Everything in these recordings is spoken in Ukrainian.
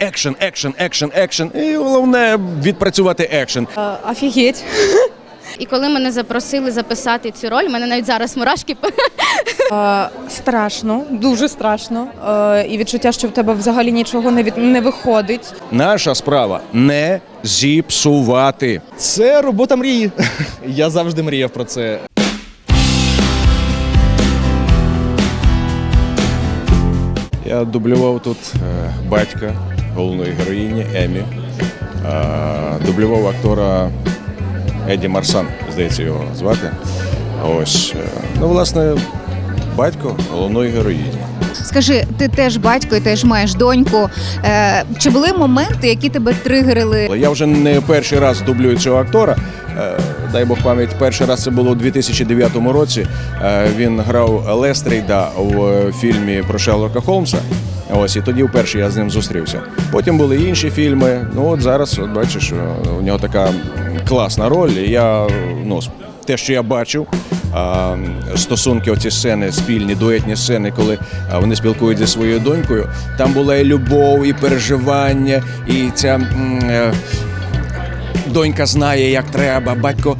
екшен, екшен, екшен, екшен. І головне відпрацювати екшен. Офігеть. І коли мене запросили записати цю роль, мене навіть зараз мурашки. Е, Страшно, дуже страшно. Е, І відчуття, що в тебе взагалі нічого не від не виходить. Наша справа не зіпсувати. Це робота мрії. Я завжди мріяв про це. Я дублював тут е, батька головної героїні Емі. Дублював актора Еді Марсан, здається, його звати. Ось. е, Ну, власне, батько головної героїні. Скажи, ти теж батько і теж маєш доньку. Е, чи були моменти, які тебе тригерили? Я вже не перший раз дублюю цього актора. Е, Дай Бог пам'ять, перший раз це було у 2009 році. Він грав Лестрейда в фільмі про Шерлока Холмса. Ось і тоді вперше я з ним зустрівся. Потім були інші фільми. Ну от зараз, от бачиш, е, у нього така класна роль. І я ну, те, що я бачив, стосунки, оці сцени, спільні дуетні сцени, коли вони спілкуються зі своєю донькою. Там була і любов, і переживання, і ця. е, Донька знає, як треба, батько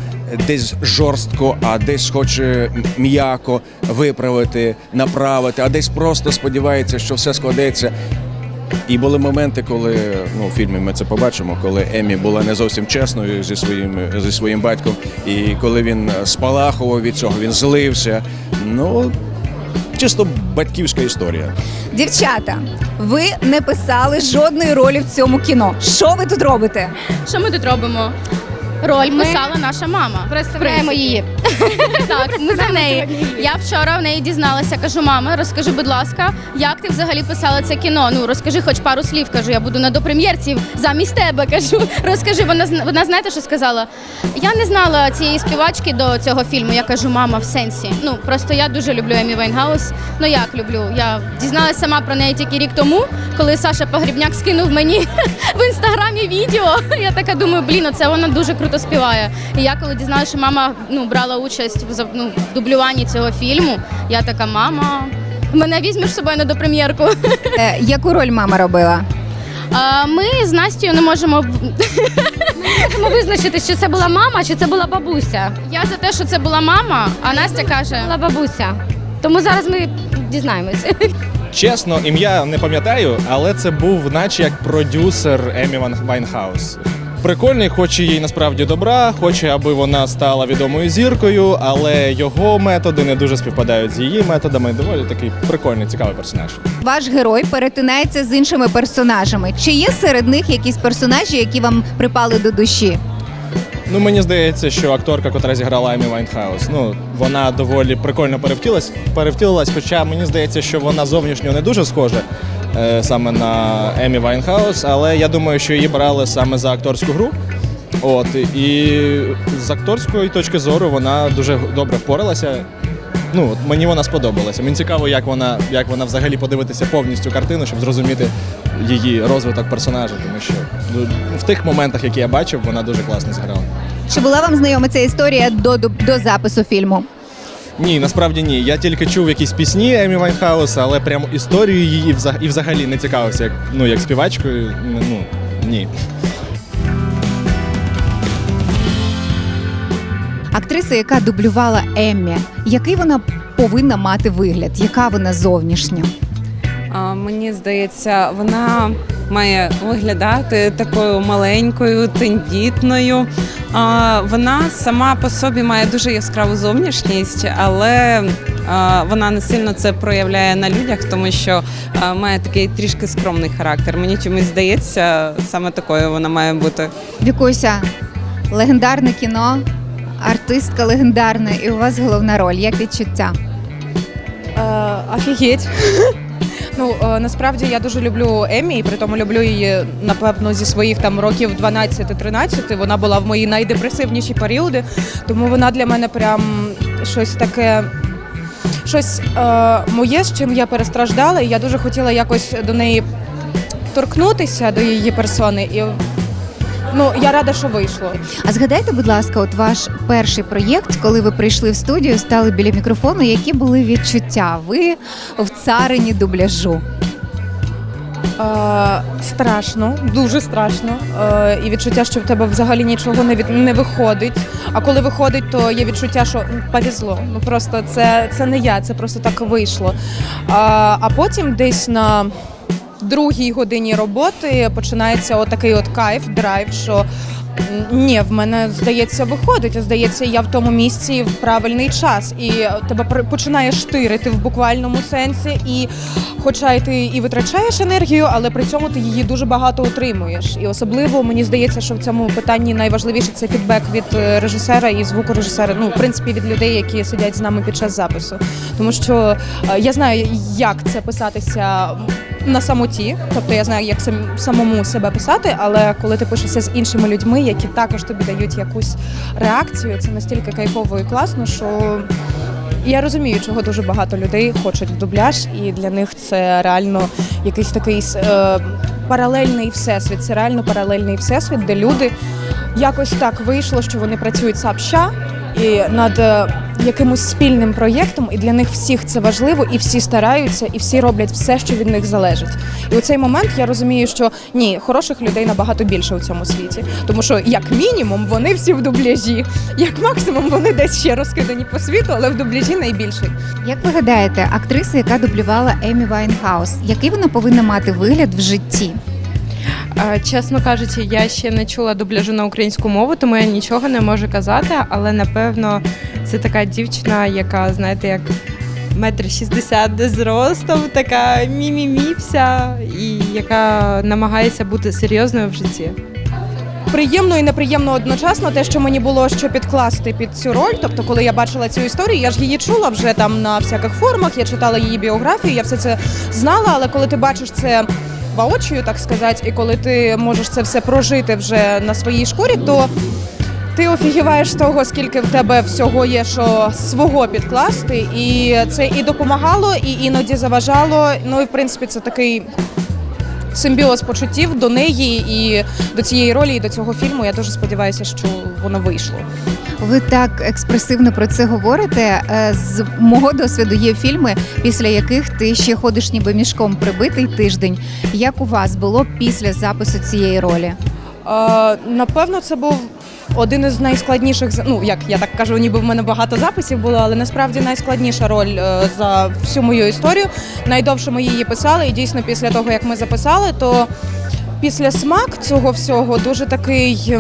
десь жорстко, а десь хоче м'яко виправити, направити, а десь просто сподівається, що все складеться. І були моменти, коли ну, в фільмі ми це побачимо, коли Емі була не зовсім чесною зі своїм, зі своїм батьком, і коли він спалахував від цього, він злився. Ну, чисто батьківська історія. Дівчата, ви не писали жодної ролі в цьому кіно. Що ви тут робите? Що ми тут робимо? Роль писала наша мама. Представляємо її. Так, ми за неї. Я вчора в неї дізналася. Кажу, мама, розкажи, будь ласка, як ти взагалі писала це кіно? Ну розкажи хоч пару слів. Кажу, я буду на допрем'єрці замість тебе. Кажу, розкажи. Вона вона знаєте, що сказала? Я не знала цієї співачки до цього фільму. Я кажу, мама, в сенсі. Ну просто я дуже люблю Емі Вайнгаус. Ну як люблю? Я дізналася сама про неї тільки рік тому, коли Саша Погрібняк скинув мені в інстаграмі відео. Я така думаю, блін, оце вона дуже круто співає. І я коли дізналася, що мама ну, брала участь в, ну, в дублюванні цього фільму, я така, мама, мене візьмеш з собою на допрем'єрку. Е, яку роль мама робила? А, ми з Настю не можемо. Можемо визначити, чи це була мама, чи це була бабуся. Я за те, що це була мама, а Настя каже. Була бабуся. Тому зараз ми дізнаємося. Чесно, ім'я не пам'ятаю, але це був наче як продюсер Емі Ван Вайнхаус. Прикольний, хоче їй насправді добра, хоче, аби вона стала відомою зіркою, але його методи не дуже співпадають з її методами. Доволі такий прикольний, цікавий персонаж. Ваш герой перетинається з іншими персонажами. Чи є серед них якісь персонажі, які вам припали до душі? Ну мені здається, що акторка, котра зіграла Емі Вайнхаус, ну вона доволі прикольно перевтілилась, перевтілилась, хоча мені здається, що вона зовнішньо не дуже схожа саме на Емі Вайнхаус, але я думаю, що її брали саме за акторську гру. От і з акторської точки зору вона дуже добре впоралася. Ну, мені вона сподобалася. Мені цікаво, як вона, як вона взагалі подивитися повністю картину, щоб зрозуміти її розвиток персонажа, тому що ну, в тих моментах, які я бачив, вона дуже класно зіграла. Чи була вам знайома ця історія до, до, до запису фільму? Ні, насправді ні. Я тільки чув якісь пісні Емі Вайнхаус, але прямо історію її і взагалі не цікавився як, ну, як співачкою. Ну, ні. Актриса, яка дублювала Еммі, який вона повинна мати вигляд? Яка вона зовнішня? А, Мені здається, вона має виглядати такою маленькою, тендітною. А, Вона сама по собі має дуже яскраву зовнішність, але а, вона не сильно це проявляє на людях, тому що а, має такий трішки скромний характер. Мені чомусь здається, саме такою вона має бути. Вікуся, легендарне кіно, артистка легендарна, і у вас головна роль. Як відчуття? Е, Офігеть. Ну е, насправді я дуже люблю Емі, і при тому люблю її напевно зі своїх там років 12-13. Вона була в мої найдепресивніші періоди, тому вона для мене прям щось таке. Щось е, моє, з чим я перестраждала, і я дуже хотіла якось до неї торкнутися до її персони. І ну я рада, що вийшло. А згадайте, будь ласка, от ваш перший проєкт, коли ви прийшли в студію, стали біля мікрофону. Які були відчуття? Ви в царині дубляжу? Е, страшно, дуже страшно. Е, і відчуття, що в тебе взагалі нічого не від не виходить. А коли виходить, то є відчуття, що повезло. Ну просто це, це не я, це просто так вийшло. А, а потім десь на другій годині роботи починається отакий от кайф, драйв, що. Ні, в мене здається, виходить. Здається, я в тому місці в правильний час, і тебе починає штирити в буквальному сенсі. І хоча й ти і витрачаєш енергію, але при цьому ти її дуже багато отримуєш. І особливо мені здається, що в цьому питанні найважливіше це фідбек від е, режисера і звукорежисера. Ну, в принципі, від людей, які сидять з нами під час запису. Тому що е, я знаю, як це писатися на самоті, тобто я знаю, як сам, самому себе писати, але коли ти пишешся з іншими людьми, які також тобі дають якусь реакцію, це настільки кайфово і класно, що я розумію, чого дуже багато людей хочуть в дубляж, і для них це реально якийсь такий е, паралельний всесвіт. Це реально паралельний всесвіт, де люди якось так вийшло, що вони працюють сапща і над е, якимось спільним проєктом, і для них всіх це важливо, і всі стараються, і всі роблять все, що від них залежить. І у цей момент я розумію, що ні, хороших людей набагато більше у цьому світі, тому що як мінімум вони всі в дубляжі, як максимум вони десь ще розкидані по світу, але в дубляжі найбільший. Як ви гадаєте, актриса, яка дублювала Емі Вайнхаус, який вона повинна мати вигляд в житті? Чесно кажучи, я ще не чула дубляжу на українську мову, тому я нічого не можу казати. Але напевно це така дівчина, яка, знаєте, як метр шістдесят де зростом, така мі-мі-мі вся, і яка намагається бути серйозною в житті. Приємно і неприємно одночасно те, що мені було що підкласти під цю роль. Тобто, коли я бачила цю історію, я ж її чула вже там на всяких форумах, я читала її біографію, я все це знала. Але коли ти бачиш це воочію, так сказати, і коли ти можеш це все прожити вже на своїй шкурі, то ти офігіваєш того, скільки в тебе всього є, що свого підкласти, і це і допомагало, і іноді заважало. Ну і в принципі це такий симбіоз почуттів до неї і до цієї ролі, і до цього фільму. Я дуже сподіваюся, що воно вийшло. Ви так експресивно про це говорите. Е, З мого досвіду є фільми, після яких ти ще ходиш ніби мішком прибитий тиждень. Як у вас було після запису цієї ролі? Е, напевно, це був один із найскладніших ну як я так кажу, ніби в мене багато записів було, але насправді найскладніша роль е, за всю мою історію. Найдовше ми її писали, і дійсно після того, як ми записали, то після смак цього всього дуже такий.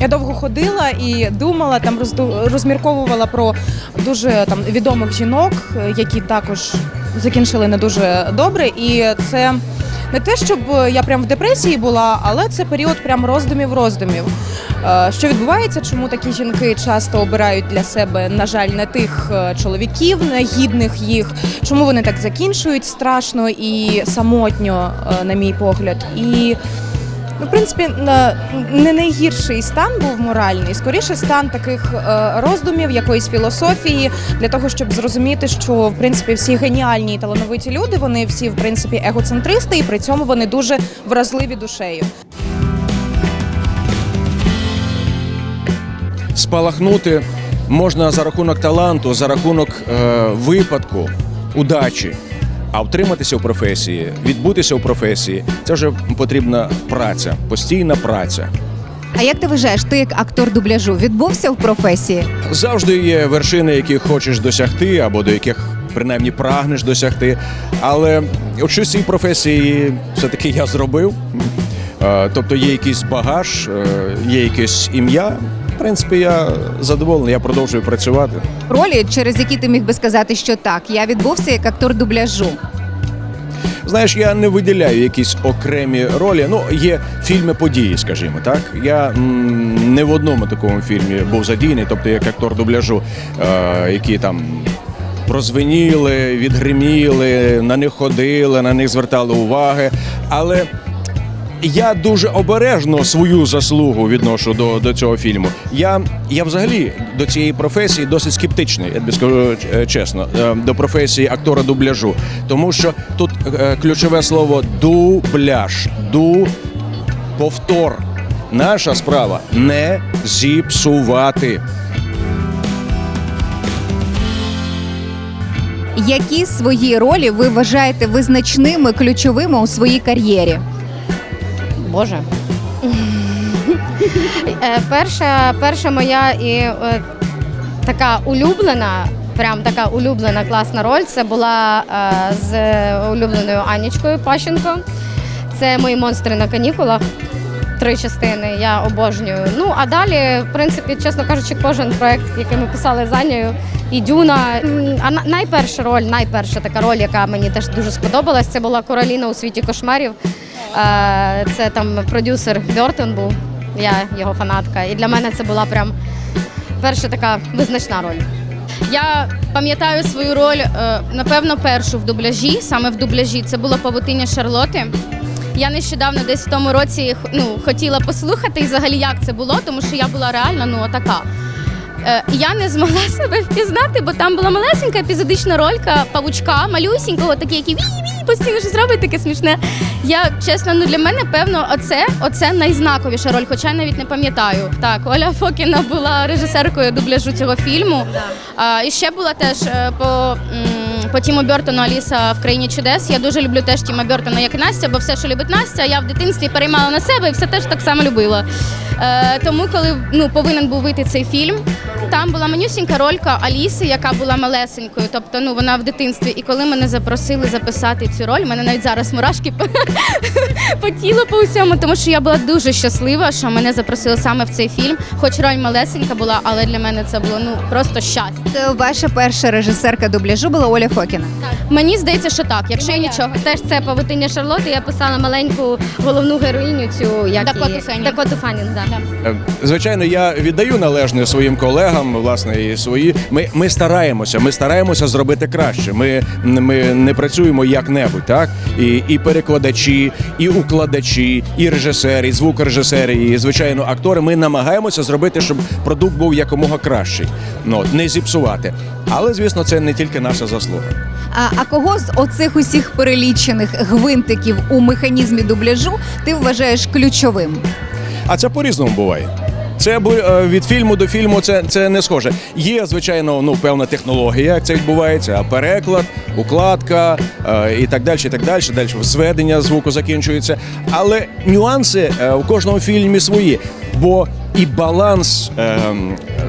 Я довго ходила і думала, там розмірковувала про дуже там відомих жінок, які також закінчили не дуже добре. І це не те, щоб я прям в депресії була, але це період прям роздумів роздумів. Е, Що відбувається, чому такі жінки часто обирають для себе, на жаль, не тих е, чоловіків, не гідних їх, чому вони так закінчують страшно і самотньо, е, на мій погляд. І Ну, в принципі, не найгірший стан був моральний, скоріше стан таких е, роздумів, якоїсь філософії, для того, щоб зрозуміти, що в принципі всі геніальні і талановиті люди, вони всі в принципі егоцентристи, і при цьому вони дуже вразливі душею. Спалахнути можна за рахунок таланту, за рахунок е, випадку, удачі. А втриматися в професії, відбутися в професії це вже потрібна праця, постійна праця. А як ти вважаєш, ти як актор дубляжу відбувся в професії? Завжди є вершини, яких хочеш досягти, або до яких принаймні прагнеш досягти. Але от щось цій професії все-таки я зробив. Е, Тобто є якийсь багаж, е, є якесь ім'я. В принципі, я задоволений, я продовжую працювати. Ролі, через які ти міг би сказати, що так, я відбувся як актор дубляжу. Знаєш, я не виділяю якісь окремі ролі. Ну, є фільми події, скажімо так. Я м, не в одному такому фільмі був задійний, тобто як актор дубляжу, е, які там. Прозвеніли, відгриміли, на них ходили, на них звертали уваги. Але я дуже обережно свою заслугу відношу до, до цього фільму. Я, я взагалі до цієї професії досить скептичний, я тобі скажу е, чесно, е, до професії актора дубляжу. Тому що тут е, ключове слово дубляж, ду повтор. Наша справа не зіпсувати. Які свої ролі ви вважаєте визначними, ключовими у своїй кар'єрі? Боже. Е, перша, перша моя і е, така улюблена, прям така улюблена класна роль. Це була е, з улюбленою Анічкою Пащенко. Це мої монстри на канікулах. Три частини я обожнюю. Ну а далі, в принципі, чесно кажучи, кожен проект, який ми писали з Анією, і Дюна. А найперша роль, найперша така роль, яка мені теж дуже сподобалась, це була Короліна у світі кошмарів. Е, Це там продюсер Бертон був. Я його фанатка. І для мене це була прям перша така визначна роль. Я пам'ятаю свою роль, е, напевно, першу в дубляжі. Саме в дубляжі це було павутиння Шарлоти. Я нещодавно десь в тому році ну, хотіла послухати і взагалі як це було, тому що я була реально ну отака. Е, Я не змогла себе впізнати, бо там була малесенька епізодична ролька павучка, малюсінького, такий, який вій-вій, постійно щось робить таке смішне. Я чесно, ну для мене певно, оце, оце найзнаковіша роль, хоча я навіть не пам'ятаю. Так, Оля Фокіна була режисеркою дубляжу цього фільму. А, і ще була теж е, по, по Тіму Бертону Аліса в країні чудес. Я дуже люблю теж Тіма Бертона як і Настя, бо все, що любить Настя, я в дитинстві переймала на себе і все теж так само любила. Е, тому, коли ну, повинен був вийти цей фільм, там була манюсінька ролька Аліси, яка була малесенькою, тобто ну, вона в дитинстві. І коли мене запросили записати цю роль, в мене навіть зараз мурашки по, по тілу по усьому, тому що я була дуже щаслива, що мене запросили саме в цей фільм. Хоч роль малесенька була, але для мене це було ну просто щастя. Ваша перша режисерка дубляжу була Оля Фокіна. Мені здається, що так. Якщо я нічого. Теж це павутиння Шарлоти. Я писала маленьку головну героїню цю як Дакоту її? Дакоту Фанін, да. Е, Звичайно, я віддаю належне своїм колегам, власне, і свої. Ми, ми стараємося, ми стараємося зробити краще. Ми, ми не працюємо як-небудь, так? І, і перекладачі, і укладачі, і режисери, і звукорежисери, і звичайно, актори. Ми намагаємося зробити, щоб продукт був якомога кращий. Ну, от, не зіпсувати. Але, звісно, це не тільки наша заслуга. А, а кого з оцих усіх перелічених гвинтиків у механізмі дубляжу ти вважаєш ключовим? А це по-різному буває. Це е, від фільму до фільму це, це не схоже. Є, звичайно, ну певна технологія, як це відбувається, переклад, укладка е, і так далі, і так далі. Далі зведення звуку закінчується. Але нюанси е, у кожному фільмі свої. Бо і баланс, е,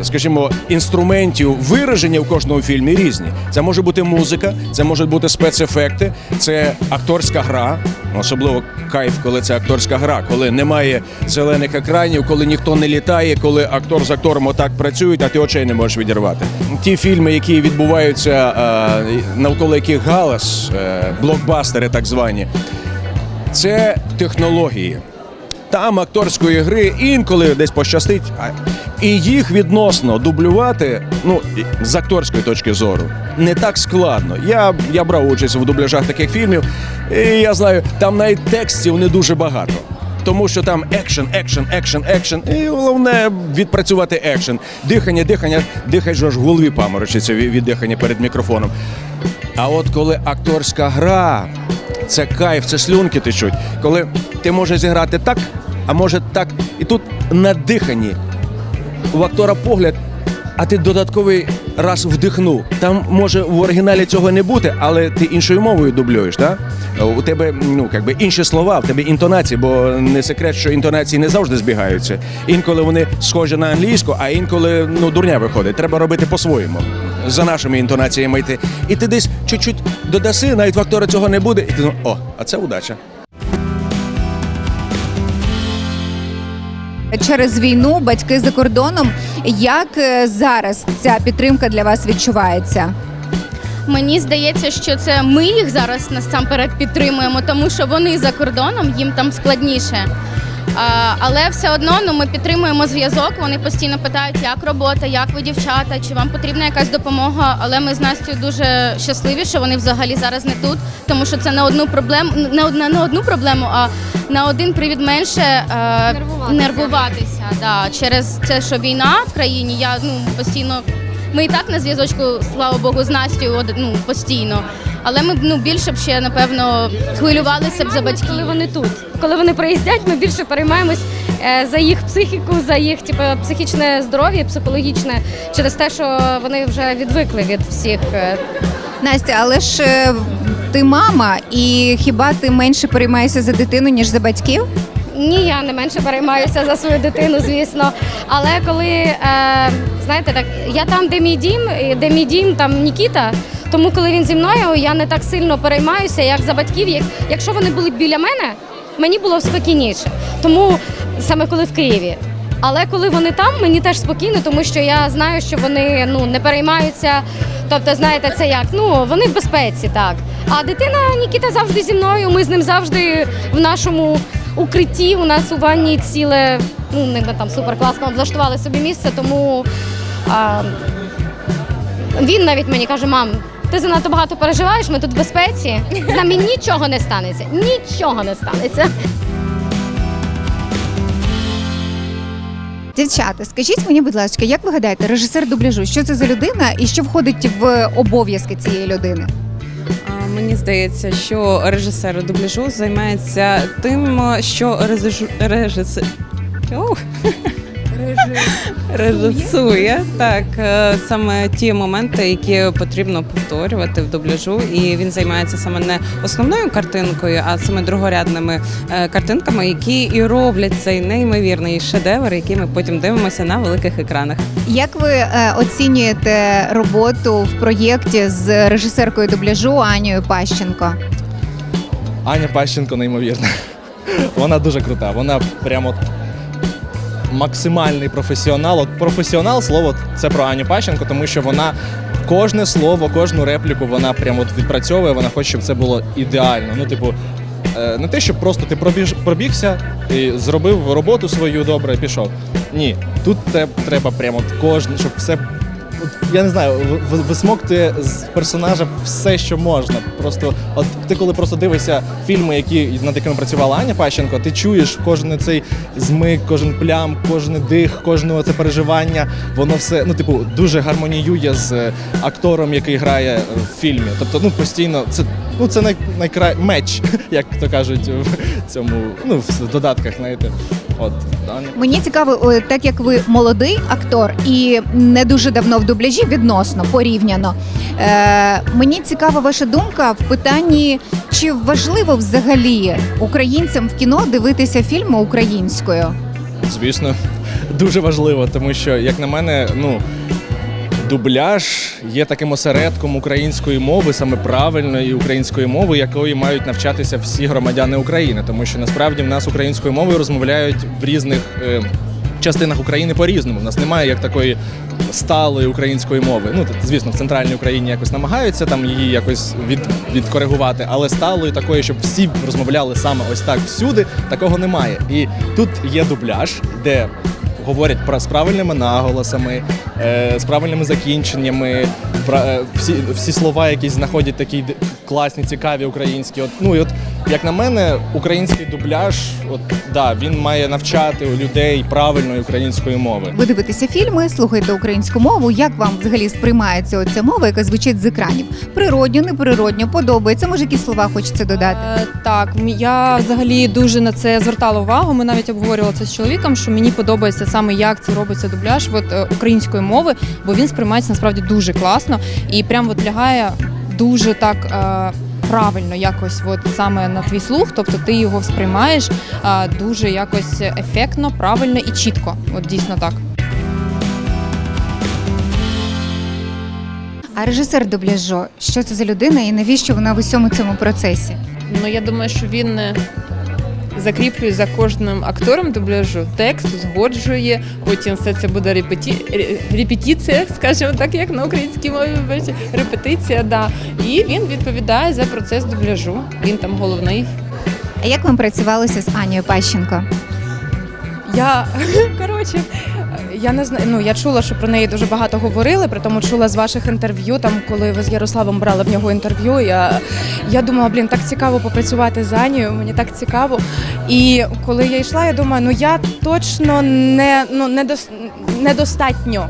скажімо, інструментів вираження в кожному фільмі різні. Це може бути музика, це можуть бути спецефекти, це акторська гра, особливо кайф, коли це акторська гра, коли немає зелених екранів, коли ніхто не літає, коли актор з актором отак працюють, а ти очей не можеш відірвати. Ті фільми, які відбуваються е, навколо яких галас, е, блокбастери, так звані, це технології. Там акторської гри інколи десь пощастить, і їх відносно дублювати, ну з акторської точки зору, не так складно. Я, я брав участь в дубляжах таких фільмів, і я знаю, там навіть текстів не дуже багато. Тому що там екшен, екшен, екшен, екшен. І головне відпрацювати екшен. Дихання, дихання, дихаєш аж в голові паморочиться від дихання перед мікрофоном. А от коли акторська гра, це кайф, це слюнки течуть. Коли ти можеш зіграти так, а може так. І тут на диханні у актора погляд, а ти додатковий раз вдихнув. Там може в оригіналі цього не бути, але ти іншою мовою дублюєш, так? У тебе ну, якби інші слова, в тебе інтонації, бо не секрет, що інтонації не завжди збігаються. Інколи вони схожі на англійську, а інколи ну, дурня виходить. Треба робити по-своєму. За нашими інтонаціями йти. І ти десь чуть-чуть додаси, навіть в актора цього не буде, і ти думаєш, о, а це удача. Через війну батьки за кордоном. Як е, зараз ця підтримка для вас відчувається? Мені здається, що це ми їх зараз насамперед підтримуємо, тому що вони за кордоном, їм там складніше. Але все одно ну, ми підтримуємо зв'язок. Вони постійно питають, як робота, як ви дівчата, чи вам потрібна якась допомога. Але ми з Настю дуже щасливі, що вони взагалі зараз не тут, тому що це на одну проблему, не одна на одну проблему, а на один привід менше е, Нервуватися. нервуватися. Да. Через те, що війна в країні, я ну постійно. Ми і так на зв'язочку, слава Богу, з Настю ну, постійно. Але ми б ну більше б ще напевно хвилювалися б за батьків. Коли вони тут, коли вони приїздять, ми більше переймаємось е, за їх психіку, за їх типу, психічне здоров'я, психологічне, через те, що вони вже відвикли від всіх е, Настя, але ж е, ти мама, і хіба ти менше переймаєшся за дитину, ніж за батьків? Ні, я не менше переймаюся за свою дитину, звісно. Але коли е, знаєте, так я там, де мій дім, і де мій дім, там Нікіта. Тому, коли він зі мною, я не так сильно переймаюся, як за батьків. Якщо вони були біля мене, мені було спокійніше. Тому саме коли в Києві. Але коли вони там, мені теж спокійно, тому що я знаю, що вони ну не переймаються. Тобто, знаєте, це як? Ну вони в безпеці, так. А дитина Нікіта завжди зі мною. Ми з ним завжди в нашому укритті. У нас у ванні ціле. Ну ми там супер класно облаштували собі місце, тому а, він навіть мені каже: мам. Ти занадто багато переживаєш, ми тут в безпеці. З нами нічого не станеться. Нічого не станеться. Дівчата, скажіть мені, будь ласка, як ви гадаєте, режисер дубляжу, що це за людина і що входить в обов'язки цієї людини? Мені здається, що режисер дубляжу займається тим, що режисер... Ох. Режисує так е, саме ті моменти, які потрібно повторювати в дубляжу, і він займається саме не основною картинкою, а саме другорядними е, картинками, які і роблять цей неймовірний шедевр, який ми потім дивимося на великих екранах. Як ви е, оцінюєте роботу в проєкті з режисеркою дубляжу Анією Пащенко? Аня Пащенко неймовірна. Вона дуже крута. Вона прямо максимальний професіонал. От професіонал слово це про Аню Пащенко, тому що вона кожне слово, кожну репліку вона прямо відпрацьовує. Вона хоче, щоб це було ідеально. Ну, типу, е, не те, щоб просто ти пробіж, пробігся і зробив роботу свою добре і пішов. Ні, тут треба прямо кожне, щоб все. Я не знаю, висмоктує з персонажа все, що можна. Просто, от ти коли просто дивишся фільми, які над якими працювала Аня Пащенко, ти чуєш кожен цей змик, кожен плям, кожен дих, кожне це переживання. Воно все ну, типу, дуже гармоніює з е, актором, який грає в фільмі. Тобто, ну постійно це. Ну, це най, найкра... меч, як то кажуть в цьому, ну, в додатках, знаєте. От, дані Мені цікаво, так як ви молодий актор і не дуже давно в дубляжі відносно порівняно. Е, мені цікава ваша думка в питанні, чи важливо взагалі українцям в кіно дивитися фільми українською? Звісно, дуже важливо, тому що, як на мене, ну. Дубляж є таким осередком української мови, саме правильної української мови, якої мають навчатися всі громадяни України, тому що насправді в нас українською мовою розмовляють в різних е, частинах України по-різному. У нас немає як такої сталої української мови. Ну, звісно, в центральній Україні якось намагаються там її якось від, відкоригувати, але сталої такої, щоб всі розмовляли саме ось так всюди, такого немає. І тут є дубляж, де говорять про з правильними наголосами, е, з правильними закінченнями, е, всі, всі слова, які знаходять такі класні, цікаві українські. От, ну і от, як на мене, український дубляж, от да, він має навчати людей правильної української мови. Ви дивитеся фільми, слухаєте українську мову. Як вам взагалі сприймається оця мова, яка звучить з екранів? Природньо, неприродньо, подобається. Може, якісь слова хочеться додати? Е, Так, я взагалі дуже на це звертала увагу. Ми навіть обговорювали це з чоловіком, що мені подобається саме як це робиться дубляж от, е, української мови, бо він сприймається насправді дуже класно і прям от лягає дуже так. е, Правильно, якось от саме на твій слух, тобто ти його сприймаєш е, дуже якось ефектно, правильно і чітко. От дійсно так. А режисер дубляжо, що це за людина і навіщо вона в усьому цьому процесі? Ну я думаю, що він закріплює за кожним актором дубляжу текст, узгоджує. Потім все це буде репеті... ре- репетиція, скажімо так, як на українській мові репетиція, да. І він відповідає за процес дубляжу. Він там головний. А як вам працювалося з Анією Пащенко? Я коротше, я не знаю. Ну я чула, що про неї дуже багато говорили. При тому чула з ваших інтерв'ю, там коли ви з Ярославом брали в нього інтерв'ю. Я, я думала, блін, так цікаво попрацювати з Анією, мені так цікаво. І коли я йшла, я думаю, ну я точно не ну недос, недостатньо.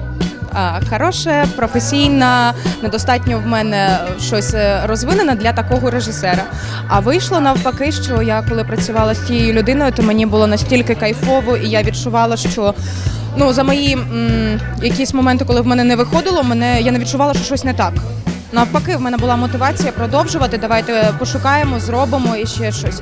Хороше, професійна, недостатньо в мене щось е, розвинене для такого режисера. А вийшло навпаки, що я коли працювала з цією людиною, то мені було настільки кайфово, і я відчувала, що ну за мої м, якісь моменти, коли в мене не виходило, мене я не відчувала, що щось не так. Навпаки, в мене була мотивація продовжувати. Давайте пошукаємо, зробимо і ще щось.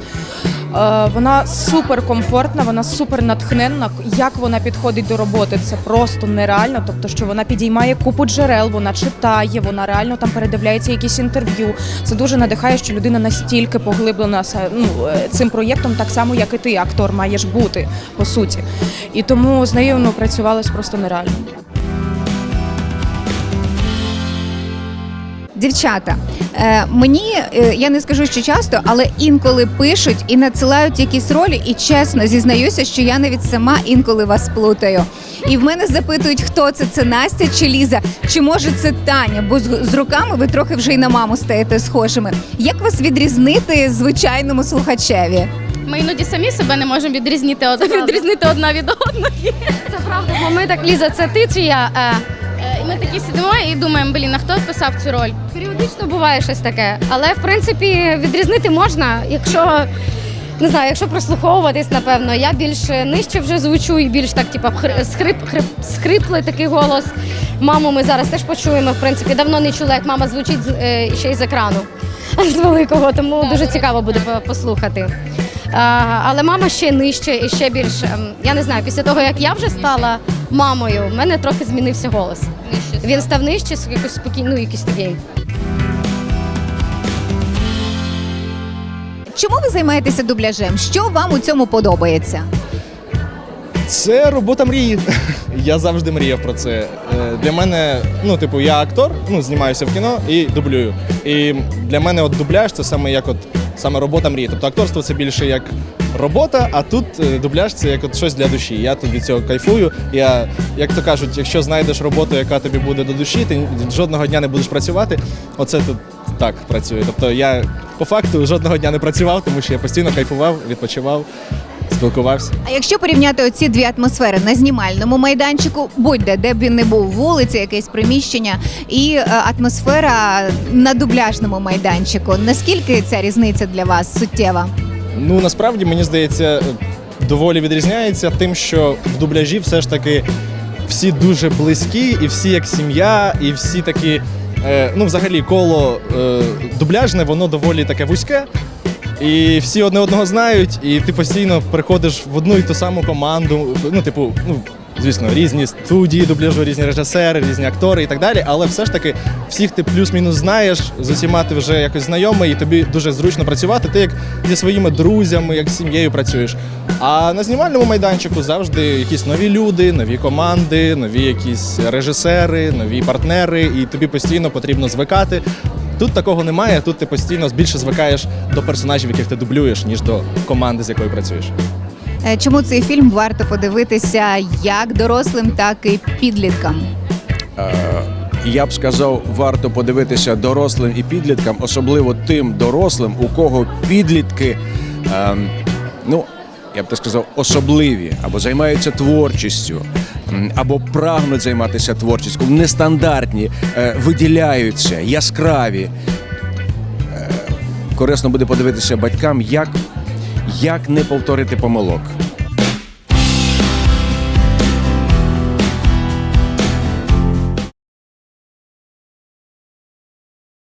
Е, вона супер комфортна, вона супер натхненна. Як вона підходить до роботи, це просто нереально. Тобто, що вона підіймає купу джерел, вона читає, вона реально там передивляється якісь інтерв'ю. Це дуже надихає, що людина настільки поглиблена ну, е, цим проєктом, так само, як і ти, актор, маєш бути по суті. І тому з нею ну, працювалось просто нереально. Дівчата, е, мені е, я не скажу, що часто, але інколи пишуть і надсилають якісь ролі, і чесно зізнаюся, що я навіть сама інколи вас плутаю. І в мене запитують, хто це, це Настя чи Ліза, чи може це Таня, бо з, з руками ви трохи вже й на маму стаєте схожими. Як вас відрізнити звичайному слухачеві? Ми іноді самі себе не можемо відрізнити, од... відрізнити одна від одної. Це правда, бо ми так Ліза, це ти чи я? Е, Е, І ми такі сидимо і думаємо, блін, а хто писав цю роль? Періодично буває щось таке, але в принципі відрізнити можна, якщо не знаю, якщо прослуховуватись, напевно, я більш нижче вже звучу і більш так, типа хр- скрип, хрип, скриплий такий голос. Маму ми зараз теж почуємо. В принципі, давно не чула, як мама звучить е, ще й з екрану з великого, тому дуже цікаво буде послухати. А, але мама ще нижче і ще більш. ем, Я не знаю, після того як я вже стала мамою, в мене трохи змінився голос. Він став нижче, якось спокійно, ну, якийсь такий. Чому ви займаєтеся дубляжем? Що вам у цьому подобається? Це робота мрії. Я завжди мріяв про це. Е, Для мене, ну, типу, я актор, ну, знімаюся в кіно і дублюю. І для мене от дубляж це саме як от саме робота мрії. Тобто акторство це більше як робота, а тут е, дубляж це як от щось для душі. Я тут від цього кайфую. Я, як то кажуть, якщо знайдеш роботу, яка тобі буде до душі, ти жодного дня не будеш працювати. Оце тут так працює. Тобто я по факту жодного дня не працював, тому що я постійно кайфував, відпочивав, спілкувався. А якщо порівняти оці дві атмосфери на знімальному майданчику, будь-де, де б він не був, вулиця, якесь приміщення, і е, атмосфера на дубляжному майданчику, наскільки ця різниця для вас суттєва? Ну насправді мені здається, доволі відрізняється тим, що в дубляжі все ж таки всі дуже близькі, і всі як сім'я, і всі такі. Е, ну, взагалі, коло е, дубляжне, воно доволі таке вузьке. І всі одне одного знають, і ти постійно приходиш в одну і ту саму команду. Ну, типу, ну, звісно, різні студії дубляжу, різні режисери, різні актори і так далі. Але все ж таки всіх ти плюс-мінус знаєш, з усіма ти вже якось знайомий, і тобі дуже зручно працювати. Ти як зі своїми друзями, як з сім'єю працюєш. А на знімальному майданчику завжди якісь нові люди, нові команди, нові якісь режисери, нові партнери, і тобі постійно потрібно звикати. Тут такого немає. Тут ти постійно більше звикаєш до персонажів, яких ти дублюєш, ніж до команди, з якою працюєш. Е, Чому цей фільм варто подивитися як дорослим, так і підліткам? Е, Я б сказав, варто подивитися дорослим і підліткам, особливо тим дорослим, у кого підлітки, ем, ну я б так сказав, особливі або займаються творчістю, або прагнуть займатися творчістю, нестандартні, е, виділяються, яскраві. Е, Корисно буде подивитися батькам, як, як не повторити помилок.